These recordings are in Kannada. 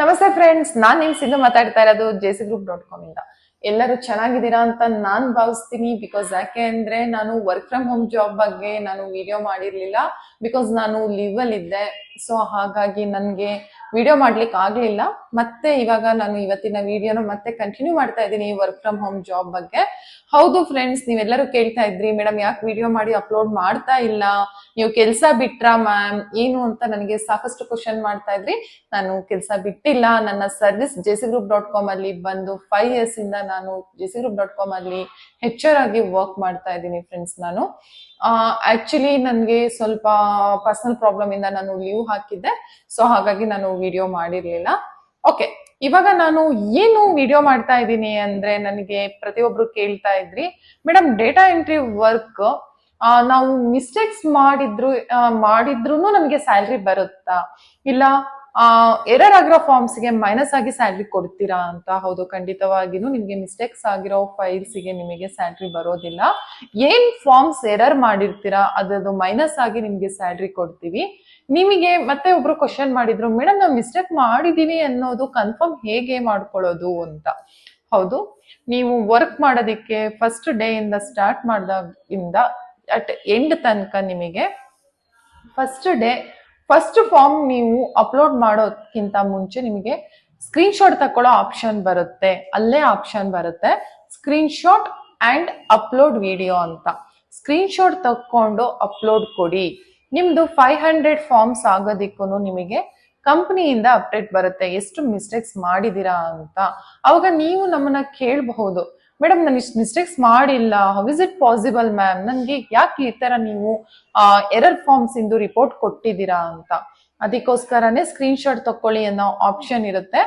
ನಮಸ್ತೆ ಫ್ರೆಂಡ್ಸ್ ನಾನ್ ನಿಮ್ ಸಿಂಧು ಮಾತಾಡ್ತಾ ಇರೋದು ಜೆಸಿ ಗ್ರೂಪ್ ಡಾಟ್ ಕಾಮ್ ಇಂದ. ಎಲ್ಲರೂ ಚೆನ್ನಾಗಿದ್ದೀರಾ ಅಂತ ನಾನ್ ಭಾವಿಸ್ತೀನಿ ಬಿಕಾಸ್ ಯಾಕೆ ಅಂದ್ರೆ ನಾನು ವರ್ಕ್ ಫ್ರಮ್ ಹೋಮ್ ಜಾಬ್ ಬಗ್ಗೆ ನಾನು ವಿಡಿಯೋ ಮಾಡಿರ್ಲಿಲ್ಲ ಬಿಕಾಸ್ ನಾನು ಲಿವ್ ಅಲ್ಲಿ ಇದ್ದೆ. ಸೊ ಹಾಗಾಗಿ ನನ್ಗೆ ವಿಡಿಯೋ ಮಾಡ್ಲಿಕ್ಕೆ ಆಗ್ಲಿಲ್ಲ. ಮತ್ತೆ ಇವಾಗ ನಾನು ಇವತ್ತಿನ ವಿಡಿಯೋನ ಮತ್ತೆ ಕಂಟಿನ್ಯೂ ಮಾಡ್ತಾ ಇದ್ದೀನಿ ವರ್ಕ್ ಫ್ರಮ್ ಹೋಮ್ ಜಾಬ್ ಬಗ್ಗೆ. ಹೌದು ಫ್ರೆಂಡ್ಸ್ ನೀವೆಲ್ಲರೂ ಕೇಳ್ತಾ ಇದ್ರಿ ಮೇಡಮ್ ಯಾಕೆ ವಿಡಿಯೋ ಮಾಡಿ ಅಪ್ಲೋಡ್ ಮಾಡ್ತಾ ಇಲ್ಲ? ನೀವು ಕೆಲಸ ಬಿಟ್ರಾ ಮ್ಯಾಮ್ ಏನು ಅಂತ ನನಗೆ ಸಾಕಷ್ಟು ಕ್ವಶನ್ ಮಾಡ್ತಾ ಇದ್ರಿ. ನಾನು ಕೆಲಸ ಬಿಟ್ಟಿಲ್ಲ. ನನ್ನ service JC group dot com ಅಲ್ಲಿ ಬಂದು ಫೈವ್ ಇಯರ್ಸ್ ಇಂದ ನಾನು ಜೆಸಿ ಗ್ರೂಪ್ ಡಾಟ್ ಕಾಮ್ ಅಲ್ಲಿ ಹೆಚ್ಚರ್ ಆಗಿ ವರ್ಕ್ ಮಾಡ್ತಾ ಇದ್ದೀನಿ ಫ್ರೆಂಡ್ಸ್ ನಾನು. ಆಕ್ಚುಲಿ ನನಗೆ ಸ್ವಲ್ಪ ಪರ್ಸನಲ್ ಪ್ರಾಬ್ಲಮ್ ಇಂದ ನಾನು ಲೀವ್ ಹಾಕಿದ್ದೆ. ಸೊ ಹಾಗಾಗಿ ನಾನು ವಿಡಿಯೋ ಮಾಡಿರ್ಲಿಲ್ಲ. ಓಕೆ ಇವಾಗ ನಾನು ಏನು ವಿಡಿಯೋ ಮಾಡ್ತಾ ಇದ್ದೀನಿ ಅಂದ್ರೆ ನನಗೆ ಪ್ರತಿಯೊಬ್ರು ಕೇಳ್ತಾ ಇದ್ರಿ. ಮೇಡಮ್ ಡೇಟಾ ಎಂಟ್ರಿ ವರ್ಕ್ ನಾವು ಮಿಸ್ಟೇಕ್ಸ್ ಮಾಡಿದ್ರು ಮಾಡಿದ್ರು ನಮಗೆ ಸ್ಯಾಲ್ರಿ ಬರುತ್ತಾ? ಇಲ್ಲ ಎರರ್ ಆಗಿರೋ ಫಾರ್ಮ್ಸ್ಗೆ ಮೈನಸ್ ಆಗಿ ಸ್ಯಾಲ್ರಿ ಕೊಡ್ತೀರಾ ಅಂತ, ಹೌದು, ಖಂಡಿತವಾಗಿನೂ ನಿಮಗೆ ಮಿಸ್ಟೇಕ್ಸ್ ಆಗಿರೋ ಫೈಲ್ಸ್ಗೆ ನಿಮಗೆ ಸ್ಯಾಲ್ರಿ ಬರೋದಿಲ್ಲ. ಏನ್ ಫಾರ್ಮ್ಸ್ ಎರರ್ ಮಾಡಿರ್ತೀರಾ, ಅದರದ್ದು ಮೈನಸ್ ಆಗಿ ನಿಮಗೆ ಸ್ಯಾಲ್ರಿ ಕೊಡ್ತೀವಿ. ನಿಮಗೆ ಮತ್ತೆ ಒಬ್ರು ಕ್ವಶನ್ ಮಾಡಿದ್ರು, ಮೇಡಮ್ ನಾವು ಮಿಸ್ಟೇಕ್ ಮಾಡಿದೀವಿ ಅನ್ನೋದು ಕನ್ಫರ್ಮ್ ಹೇಗೆ ಮಾಡ್ಕೊಳ್ಳೋದು ಅಂತ? ಹೌದು, ನೀವು ವರ್ಕ್ ಮಾಡೋದಿಕ್ಕೆ ಫಸ್ಟ್ ಡೇ ಇಂದ ಸ್ಟಾರ್ಟ್ ಮಾಡಿದಾಗಿಂದ ಅಟ್ ಎಂಡ್ ತನಕ ನಿಮಗೆ ಫಸ್ಟ್ ಡೇ ಫಸ್ಟ್ ಫಾರ್ಮ್ ನೀವು ಅಪ್ಲೋಡ್ ಮಾಡೋದಕ್ಕಿಂತ ಮುಂಚೆ ನಿಮಗೆ ಸ್ಕ್ರೀನ್ ಶಾಟ್ ತಕೊಳ್ಳೋ ಆಪ್ಷನ್ ಬರುತ್ತೆ. ಅಲ್ಲೇ ಆಪ್ಷನ್ ಬರುತ್ತೆ. Screen shot and upload video ಅಂತ. ಸ್ಕ್ರೀನ್ ಶಾಟ್ ತಕೊಂಡು ಅಪ್ಲೋಡ್ ಕೊಡಿ. ನಿಮ್ದು ಫೈವ್ ಹಂಡ್ರೆಡ್ ಫಾರ್ಮ್ಸ್ ಆಗೋದಿಕ್ಕೂ ನಿಮಗೆ ಕಂಪ್ನಿಯಿಂದ ಅಪ್ಡೇಟ್ ಬರುತ್ತೆ. ಎಷ್ಟು ಮಿಸ್ಟೇಕ್ಸ್ ಮಾಡಿದೀರಾ ಅಂತ. ಅವಾಗ ನೀವು ನಮ್ಮನ್ನ ಕೇಳಬಹುದು. ಮೇಡಮ್ ನಾನು ಇಷ್ಟು ಮಿಸ್ಟೇಕ್ಸ್ ಮಾಡಿಲ್ಲ. How is it possible ma'am ನನಗೆ ಯಾಕೆ ಈ ತರ ನೀವು ಎರರ್ ಫಾರ್ಮ್ಸ್ ಇಂದು ರಿಪೋರ್ಟ್ ಕೊಟ್ಟಿದ್ದೀರಾ ಅಂತ? ಅದಕ್ಕೋಸ್ಕರನೇ ಸ್ಕ್ರೀನ್ ಶಾಟ್ ತಕೊಳ್ಳಿ ಅನ್ನೋ ಆಪ್ಷನ್ ಇರುತ್ತೆ.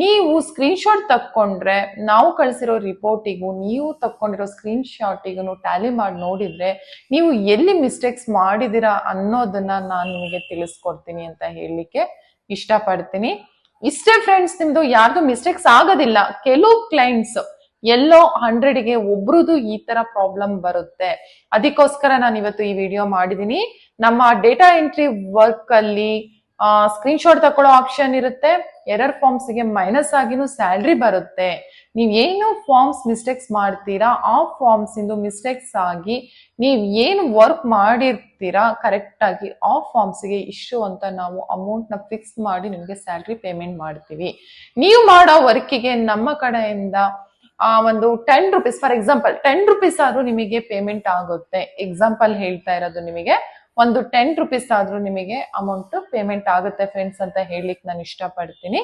ನೀವು ಸ್ಕ್ರೀನ್ ಶಾಟ್ ತಕ್ಕೊಂಡ್ರೆ, ನಾವು ಕಳಿಸಿರೋ ರಿಪೋರ್ಟಿಗೂ ನೀವು ತಕ್ಕೊಂಡಿರೋ ಸ್ಕ್ರೀನ್ ಶಾಟಿಗೂ ಟ್ಯಾಲಿ ಮಾಡಿ ನೋಡಿದ್ರೆ, ನೀವು ಎಲ್ಲಿ ಮಿಸ್ಟೇಕ್ಸ್ ಮಾಡಿದಿರಾ ಅನ್ನೋದನ್ನ ನಾನು ನಿಮಗೆ ತಿಳಿಸ್ಕೊಡ್ತೀನಿ ಅಂತ ಹೇಳಲಿಕ್ಕೆ ಇಷ್ಟಪಡ್ತೀನಿ. ಇಷ್ಟೇ ಫ್ರೆಂಡ್ಸ್ ನಿಮ್ದು ಯಾರ್ದು ಮಿಸ್ಟೇಕ್ಸ್ ಆಗೋದಿಲ್ಲ. ಕೆಲವು ಕ್ಲೈಂಟ್ಸ್ ಎಲ್ಲೋ ಹಂಡ್ರೆಡ್ಗೆ ಒಬ್ರದ್ದು ಈ ತರ ಪ್ರಾಬ್ಲಮ್ ಬರುತ್ತೆ. ಅದಕ್ಕೋಸ್ಕರ ನಾನು ಇವತ್ತು ಈ ವಿಡಿಯೋ ಮಾಡಿದೀನಿ. ನಮ್ಮ ಡೇಟಾ ಎಂಟ್ರಿ ವರ್ಕ್ ಅಲ್ಲಿ ಸ್ಕ್ರೀನ್ ಶಾಟ್ ತಕೊಳ್ಳೋ ಆಪ್ಷನ್ ಇರುತ್ತೆ. ಎರರ್ ಫಾರ್ಮ್ಸ್ಗೆ ಮೈನಸ್ ಆಗಿನೂ ಸ್ಯಾಲ್ರಿ ಬರುತ್ತೆ. ನೀವ್ ಏನು ಫಾರ್ಮ್ಸ್ ಮಿಸ್ಟೇಕ್ಸ್ ಮಾಡ್ತೀರಾ, ಆ ಫಾರ್ಮ್ಸ್ ಇಂದು ಮಿಸ್ಟೇಕ್ಸ್ ಆಗಿ ನೀವ್ ಏನು ವರ್ಕ್ ಮಾಡಿರ್ತೀರಾ ಕರೆಕ್ಟ್ ಆಗಿ ಆ ಫಾರ್ಮ್ಸ್ಗೆ ಇಷ್ಟು ಅಂತ ನಾವು ಅಮೌಂಟ್ನ ಫಿಕ್ಸ್ ಮಾಡಿ ನಿಮ್ಗೆ ಸ್ಯಾಲ್ರಿ ಪೇಮೆಂಟ್ ಮಾಡ್ತೀವಿ. ನೀವು ಮಾಡೋ ವರ್ಕಿಗೆ ನಮ್ಮ ಕಡೆಯಿಂದ ಆ, ಒಂದು ten rupees for example ten rupees ಆದ್ರೂ ನಿಮಗೆ ಪೇಮೆಂಟ್ ಆಗುತ್ತೆ. ಎಕ್ಸಾಂಪಲ್ ಹೇಳ್ತಾ ಇರೋದು ನಿಮಗೆ, ಒಂದು ಟೆನ್ ರುಪೀಸ್ ಆದ್ರೂ ನಿಮಗೆ ಅಮೌಂಟ್ ಪೇಮೆಂಟ್ ಆಗುತ್ತೆ ಫ್ರೆಂಡ್ಸ್ ಅಂತ ಹೇಳಲಿಕ್ಕೆ ನಾನು ಇಷ್ಟಪಡ್ತೀನಿ.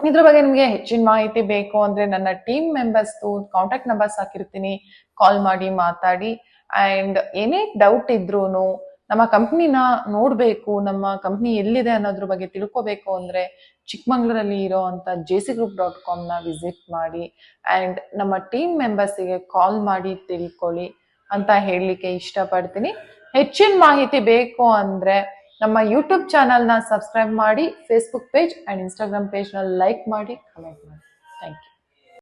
ಇದ್ರ ಬಗ್ಗೆ ನಿಮಗೆ ಹೆಚ್ಚಿನ ಮಾಹಿತಿ ಬೇಕು ಅಂದ್ರೆ ನನ್ನ ಟೀಮ್ ಮೆಂಬರ್ಸ್ ಕಾಂಟ್ಯಾಕ್ಟ್ ನಂಬರ್ಸ್ ಹಾಕಿರ್ತೀನಿ. ಕಾಲ್ ಮಾಡಿ ಮಾತಾಡಿ. ಅಂಡ್ ಏನೇ ಡೌಟ್ ಇದ್ರೂನು ನಮ್ಮ ಕಂಪ್ನಿನ ನೋಡಬೇಕು, ನಮ್ಮ ಕಂಪ್ನಿ ಎಲ್ಲಿದೆ ಅನ್ನೋದ್ರ ಬಗ್ಗೆ ತಿಳ್ಕೊಬೇಕು ಅಂದ್ರೆ ಚಿಕ್ಕಮಂಗ್ಳೂರಲ್ಲಿ ಇರೋ ಅಂತ ಜೆ ಸಿ ಗ್ರೂಪ್ ಡಾಟ್ ಕಾಮ್ನ ವಿಸಿಟ್ ಮಾಡಿ ಅಂಡ್ ನಮ್ಮ ಟೀಮ್ ಮೆಂಬರ್ಸಿಗೆ ಕಾಲ್ ಮಾಡಿ ತಿಳ್ಕೊಳ್ಳಿ ಅಂತ ಹೇಳಲಿಕ್ಕೆ ಇಷ್ಟಪಡ್ತೀನಿ. ಹೆಚ್ಚಿನ ಮಾಹಿತಿ ಬೇಕು ಅಂದ್ರೆ ನಮ್ಮ ಯೂಟ್ಯೂಬ್ ಚಾನಲ್ನ ಸಬ್ಸ್ಕ್ರೈಬ್ ಮಾಡಿ ಫೇಸ್ಬುಕ್ ಪೇಜ್ ಅಂಡ್ ಇನ್ಸ್ಟಾಗ್ರಾಮ್ ಪೇಜ್ನ ಲೈಕ್ ಮಾಡಿ ಕಮೆಂಟ್ ಮಾಡಿ. Thank you